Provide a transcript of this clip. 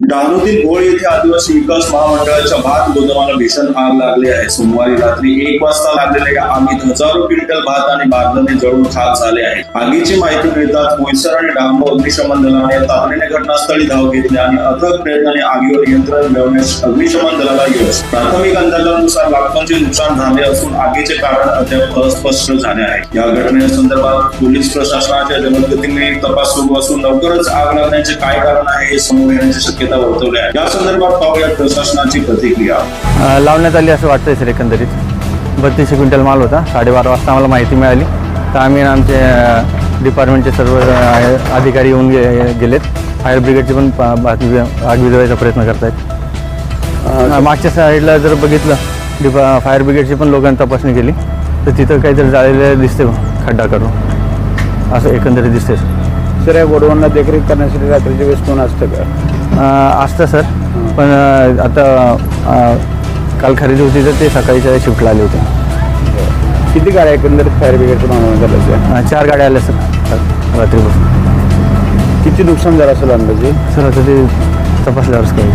डहाणूतील भोळ येथे आदिवासी विकास महामंडळाच्या भात गोदामाला भीषण आग लागली आहे. सोमवारी रात्री एक वाजता लागलेल्या या आगीत हजारो क्विंटल भात आणि बारदाणे जळून खाक झाले आहे आगीची माहिती मिळताच बोईसर आणि डांबो अग्निशमन दलाने तातडीने घटनास्थळी धाव घेतली आणि अथक प्रयत्नाने आगीवर नियंत्रण मिळवण्यास अग्निशमन दलाला यश. प्राथमिक अंदाजानुसार लाखोंचे नुकसान झाले असून आगीचे कारण अद्याप अस्पष्ट झाले आहे. या घटनेसंदर्भात पोलीस प्रशासनाच्या जलदगतीने तपास सुरू असून लवकरच आग लागण्याचे काय कारण आहे हे समोर येण्याची शक्यता वर्तवली आहे या संदर्भात पाहूया प्रशासनाची प्रतिक्रिया. लावण्यात आली असं वाटतंय सर एकंदरीत. बत्तीसशे क्विंटल माल होता साडेबारा वाजता आम्हाला माहिती मिळाली. तर आम्ही आमचे डिपार्टमेंटचे सर्व अधिकारी येऊन गे गेलेत. फायर ब्रिगेडचे पण पा- बातमी आग विझवायचा प्रयत्न करतायत. मागच्या साईडला जर बघितलं डिपा फायर ब्रिगेडची पण लोकांनी तपासणी केली. तर तिथं काहीतरी जाळलेलं दिसते खड्डा करून. असं एकंदरीत दिसते सर. या गोडवांना देखरेख करण्यासाठी रात्रीच्या वेळेस कोण असतं का? असतं सर. पण आता काल खरेदी होती तर ते सकाळीच्या शिफ्टला आले होते. किती गाड्या एकंदरीत फायर ब्रिगेडच्या मानवण्यात अ, चार गाड्या आल्या सर. रात्रीपासून. किती नुकसान झालं असेल अंदाजे? सर आता ते तपासल्यावरच काही